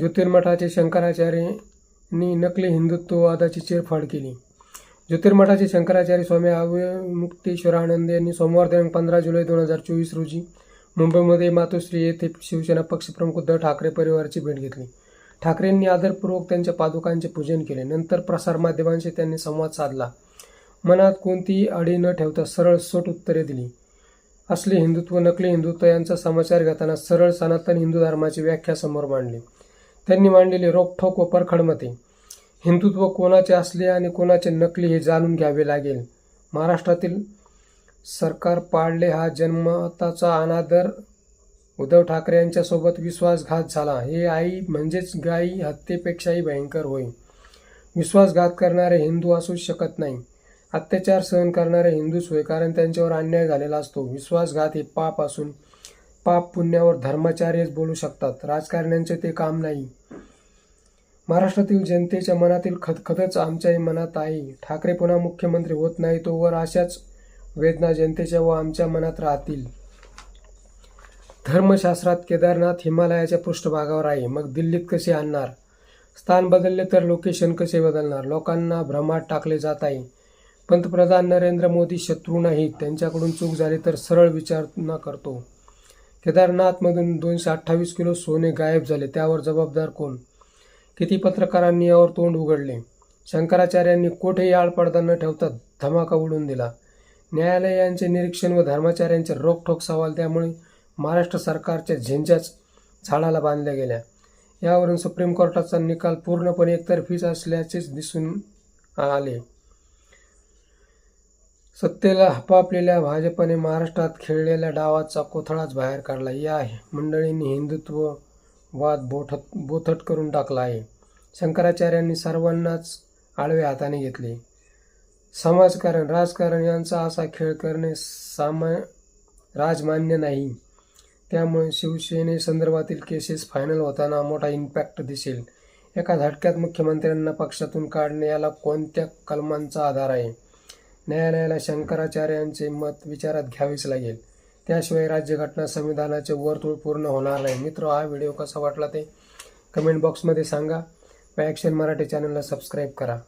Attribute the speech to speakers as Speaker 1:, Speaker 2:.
Speaker 1: ज्योतिर्मठाचे शंकराचार्यांनी नकली हिंदुत्ववादाची चिरफाड केली. ज्योतिर्मठाचे शंकराचार्य स्वामी अवमुक्तेश्वरानंद यांनी सोमवार दिनांक पंधरा जुलै दोन हजार चोवीस रोजी मुंबईमध्ये मातोश्री येथे शिवसेना पक्षप्रमुख उद्धव ठाकरे परिवाराची भेट घेतली. ठाकरेंनी आदरपूर्वक त्यांच्या पादुकांचे पूजन केले. नंतर प्रसारमाध्यमांशी त्यांनी संवाद साधला. मनात कोणतीही अडी न ठेवता सरळ सोट उत्तरे दिली. असले हिंदुत्व नकली हिंदुत्व यांचा समाचार घेताना सरळ सनातन हिंदू धर्माची व्याख्या समोर मांडली. त्यांनी मांडलेले रोखठोक व परखड मते हिंदुत्व कोणाचे असले आणि कोणाचे नकली हे जाणून घ्यावे लागेल. महाराष्ट्रातील सरकार पाडले हा जन्मताचा अनादर. उद्धव ठाकरे यांच्यासोबत विश्वासघात झाला. हे आई म्हणजेच गाई हत्येपेक्षाही भयंकर होय. विश्वासघात करणारे हिंदू असूच शकत नाही. अत्याचार सहन करणारे हिंदूच होय कारण त्यांच्यावर अन्याय झालेला असतो. विश्वासघात हे पाप असून पाप पुण्यावर धर्माचार्यच बोलू शकतात. राजकारण्यांचे ते काम नाही. महाराष्ट्रातील जनतेच्या मनातील खतखतच आमच्याही मनात आहे. ठाकरे पुन्हा मुख्यमंत्री होत नाही तोवर अशाच वेदना जनतेच्या व आमच्या मनात राहतील. धर्मशास्त्रात केदारनाथ हिमालयाच्या पृष्ठभागावर आहे. मग दिल्लीत कसे आणणार? स्थान बदलले तर लोकेशन कसे बदलणार? लोकांना भ्रमात टाकले जात आहे. पंतप्रधान नरेंद्र मोदी शत्रू नाहीत. त्यांच्याकडून चूक झाली तर सरळ विचारणा करतो. केदारनाथमधून दोनशे अठ्ठावीस किलो सोने गायब झाले. त्यावर जबाबदार कोण? किती पत्रकारांनी यावर तोंड उघडले? शंकराचार्यांनी कोठेही आळपडदा न ठेवता धमाका उडून दिला? न्यायालयांचे निरीक्षण व धर्माचार्यांचे रोखठोक सवाल त्यामुळे महाराष्ट्र सरकारच्या झेंजाच झाडाला बांधल्या गेल्या. यावरून सुप्रीम कोर्टाचा निकाल पूर्णपणे एकतर्फीच असल्याचेच दिसून आले. सत्तेला हपापलेल्या भाजपने महाराष्ट्रात खेळलेल्या डावाचा कोथळाच बाहेर काढला. या मंडळींनी हिंदुत्व वाद बोथट बोथट करून टाकला आहे. शंकराचार्यांनी सर्वांनाच आळवे हाताने घेतले. समाजकारण राजकारण यांचा असा खेळ करणे सामा राजमान्य नाही. त्यामुळे शिवसेनेसंदर्भातील केसेस फायनल होताना मोठा इम्पॅक्ट दिसेल. एका झटक्यात मुख्यमंत्र्यांना पक्षातून काढणे याला कोणत्या कलमांचा आधार आहे? न्यायालयाला शंकराचार्यांचे मत विचारात घ्यावेच लागेल. त्याशिवाय राज्यघटना संविधानाचे वर्तुळ पूर्ण होणार नाही. मित्र हा व्हिडिओ कसा वाटला ते कमेंट बॉक्समध्ये सांगा. व ॲक्शन मराठी चॅनलला सबस्क्राईब करा.